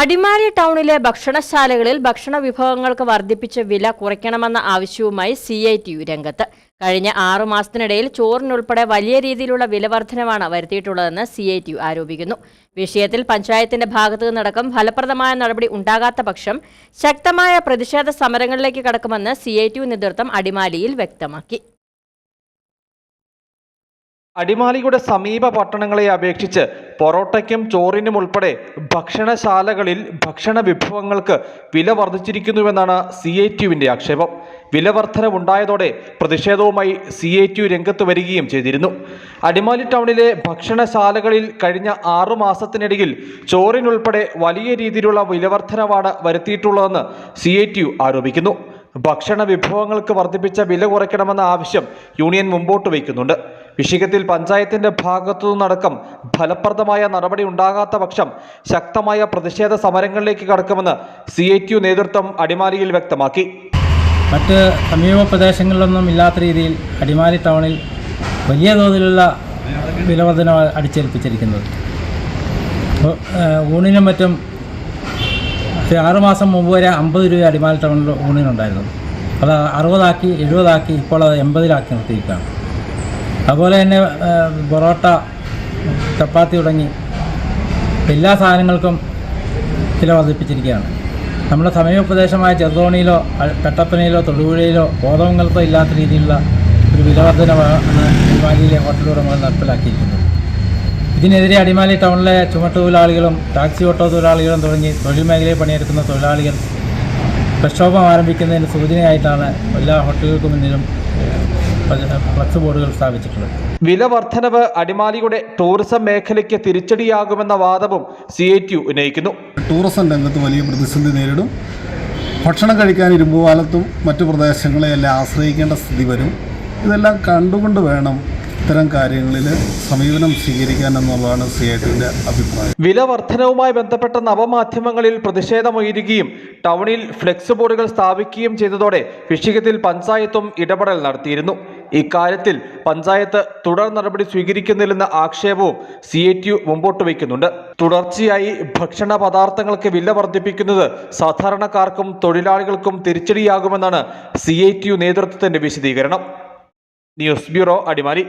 അടിമാലി ടൗണിലെ ഭക്ഷണശാലകളിൽ ഭക്ഷണ വിഭവങ്ങൾക്ക് വർദ്ധിപ്പിച്ച വില കുറയ്ക്കണമെന്ന ആവശ്യവുമായി സി ഐ ടി യു രംഗത്ത്. കഴിഞ്ഞ ആറു മാസത്തിനിടയിൽ ചോറിനുൾപ്പെടെ വലിയ രീതിയിലുള്ള വിലവർധനവാണ് വരുത്തിയിട്ടുള്ളതെന്ന് സി ഐ ടി യു ആരോപിക്കുന്നു. വിഷയത്തിൽ പഞ്ചായത്തിന്റെ ഭാഗത്തു നിന്നടക്കം ഫലപ്രദമായ നടപടി ഉണ്ടാകാത്ത പക്ഷം ശക്തമായ പ്രതിഷേധ സമരങ്ങളിലേക്ക് കടക്കുമെന്ന് സി ഐ ടി യു നേതൃത്വം അടിമാലിയിൽ വ്യക്തമാക്കി. അടിമാലിയുടെ സമീപ പട്ടണങ്ങളെ അപേക്ഷിച്ച് പൊറോട്ടയ്ക്കും ചോറിനും ഉൾപ്പെടെ ഭക്ഷണശാലകളിൽ ഭക്ഷണ വിഭവങ്ങൾക്ക് വില വർദ്ധിച്ചിരിക്കുന്നുവെന്നാണ് സി ഐ ടിയുവിന്റെ ആക്ഷേപം. വില വർധനവുണ്ടായതോടെ പ്രതിഷേധവുമായി സി ഐ ടി രംഗത്ത് വരികയും ചെയ്തിരുന്നു. അടിമാലി ടൗണിലെ ഭക്ഷണശാലകളിൽ കഴിഞ്ഞ ആറു മാസത്തിനിടയിൽ ചോറിനുൾപ്പെടെ വലിയ രീതിയിലുള്ള വിലവർധനവാണ് വരുത്തിയിട്ടുള്ളതെന്ന് സി ഐ ടി ആരോപിക്കുന്നു. ഭക്ഷണ വിഭവങ്ങൾക്ക് വർദ്ധിപ്പിച്ച വില കുറയ്ക്കണമെന്ന ആവശ്യം യൂണിയൻ മുമ്പോട്ട് വയ്ക്കുന്നുണ്ട്. വിഷയത്തിൽ പഞ്ചായത്തിന്റെ ഭാഗത്തു നിന്നടക്കം ഫലപ്രദമായ നടപടി ഉണ്ടാകാത്ത പക്ഷം ശക്തമായ പ്രതിഷേധ സമരങ്ങളിലേക്ക് കടക്കുമെന്ന് സി ഐ ടി യു നേതൃത്വം അടിമാലിയിൽ വ്യക്തമാക്കി. മറ്റ് സമീപ പ്രദേശങ്ങളിലൊന്നും ഇല്ലാത്ത രീതിയിൽ അടിമാലി ടൗണിൽ വലിയ തോതിലുള്ള വിലവർധന അടിച്ചേൽപ്പിച്ചിരിക്കുന്നത് ഊണിനും മറ്റും ഒരു ആറ് മാസം മുമ്പ് വരെ അമ്പത് രൂപ അടിമാലി ടൗണിൽ ഊണിനുണ്ടായിരുന്നു. അത് അറുപതാക്കി എഴുപതാക്കി ഇപ്പോൾ അത് എൺപതിലാക്കി നിർത്തിയിരിക്കുകയാണ്. അതുപോലെ തന്നെ പൊറോട്ട ചപ്പാത്തി തുടങ്ങി എല്ലാ സാധനങ്ങൾക്കും വില വർദ്ധിപ്പിച്ചിരിക്കുകയാണ്. നമ്മുടെ സമീപപ്രദേശമായ ചെറുതോണിയിലോ കട്ടപ്പനയിലോ തൊടുപുഴയിലോ ബോധവങ്കലത്തോ ഇല്ലാത്ത രീതിയിലുള്ള ഒരു വിലവർധനമാണ് അടിമാലിയിലെ ഹോട്ടലുടമകൾ നടപ്പിലാക്കിയിരിക്കുന്നത്. ഇതിനെതിരെ അടിമാലി ടൗണിലെ ചുമട്ടുതൊഴിലാളികളും ടാക്സി ഓട്ടോ തൊഴിലാളികളും തുടങ്ങി തൊഴിൽ മേഖലയിൽ പണിയെടുക്കുന്ന തൊഴിലാളികൾ പ്രക്ഷോഭം ആരംഭിക്കുന്നതിന് സൂചനയായിട്ടാണ് എല്ലാ ഹോട്ടലുകൾക്കും മുന്നിലും ഫ്ലക്സ് ബോർഡുകൾ സ്ഥാപിച്ചിട്ടുണ്ട്. വില വർധനവ് അടിമാലിയുടെ ടൂറിസം മേഖലയ്ക്ക് തിരിച്ചടിയാകുമെന്ന വാദവും സി ഐ ടി യു ഉന്നയിക്കുന്നു. ടൂറിസം രംഗത്ത് വലിയ പ്രതിസന്ധി നേരിടും. ഭക്ഷണം കഴിക്കാൻ ഇരുമ്പുപാലത്തും മറ്റു പ്രദേശങ്ങളെയെല്ലാം ആശ്രയിക്കേണ്ട സ്ഥിതി വരും. ഇതെല്ലാം കണ്ടുകൊണ്ട് വേണം ഇത്തരം കാര്യങ്ങളിൽ സമീപനം സ്വീകരിക്കാൻ എന്നുള്ളതാണ് സി ഐ ടിയുടെ അഭിപ്രായം. വില വർധനവുമായി ബന്ധപ്പെട്ട നവമാധ്യമങ്ങളിൽ പ്രതിഷേധമുയരുകയും ടൗണിൽ ഫ്ലെക്സ് ബോർഡുകൾ സ്ഥാപിക്കുകയും ചെയ്തതോടെ വിഷയത്തിൽ പഞ്ചായത്തും ഇടപെടൽ നടത്തിയിരുന്നു. ഇക്കാര്യത്തിൽ പഞ്ചായത്ത് തുടർ നടപടി സ്വീകരിക്കുന്നില്ലെന്ന ആക്ഷേപവും സി എ ടി യു മുമ്പോട്ട് വയ്ക്കുന്നുണ്ട്. തുടർച്ചയായി ഭക്ഷണ പദാർത്ഥങ്ങൾക്ക് വില വർദ്ധിപ്പിക്കുന്നത് സാധാരണക്കാർക്കും തൊഴിലാളികൾക്കും തിരിച്ചടിയാകുമെന്നാണ് സി നേതൃത്വത്തിന്റെ വിശദീകരണം. News bureau Adimali.